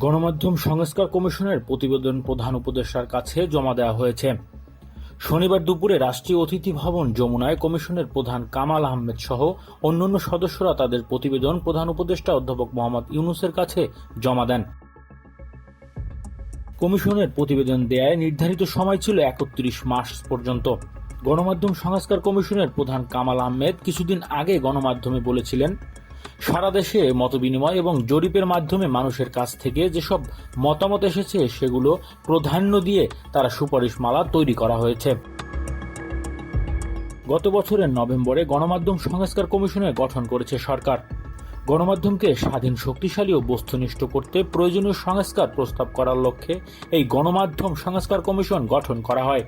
গণমাধ্যম সংস্কার কমিশনের প্রতিবেদন প্রধান উপদেষ্টার কাছে জমা দেওয়া হয়েছে। শনিবার দুপুরে রাষ্ট্রীয় অতিথি ভবন যমুনায় কমিশনের প্রধান কামাল আহমেদ সহ অন্যান্য সদস্যরা তাদের প্রতিবেদন প্রধান উপদেষ্টা অধ্যাপক মোহাম্মদ ইউনুসের কাছে জমা দেন। কমিশনের প্রতিবেদন দেয়ায় নির্ধারিত সময় ছিল একত্রিশ মার্চ পর্যন্ত। গণমাধ্যম সংস্কার কমিশনের প্রধান কামাল আহমেদ কিছুদিন আগে গণমাধ্যমে বলেছিলেন সারা দেশে মতবিনিময় এবং জরিপের মাধ্যমে মানুষের কাছ থেকে যেসব মতামত এসেছে, সেগুলো প্রাধান্য দিয়ে তারা সুপারিশমালা তৈরি করা হয়েছে। গত বছরের নভেম্বরে গণমাধ্যম সংস্কার কমিশনের গঠন করেছে সরকার। গণমাধ্যমকে স্বাধীন, শক্তিশালী ও বস্তুনিষ্ঠ করতে প্রয়োজনীয় সংস্কার প্রস্তাব করার লক্ষ্যে এই গণমাধ্যম সংস্কার কমিশন গঠন করা হয়।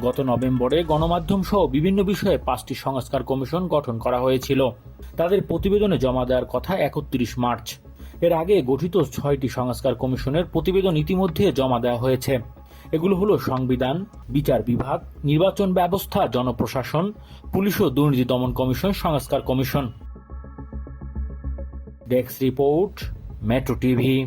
গত নভেম্বরে গণমাধ্যম সহ বিভিন্ন বিষয়ে পাঁচটি সংস্কার কমিশন গঠন করা হয়েছিল। তাদের প্রতিবেদনে জমা দেওয়ার কথা একত্রিশ মার্চ। এর আগে গঠিত ছয়টি সংস্কার কমিশনের প্রতিবেদন ইতিমধ্যে জমা দেওয়া হয়েছে। এগুলো হলো সংবিধান, বিচার বিভাগ, নির্বাচন ব্যবস্থা, জনপ্রশাসন, পুলিশ ও দুর্নীতি দমন কমিশন, সংস্কার commission. Desk report, metro TV.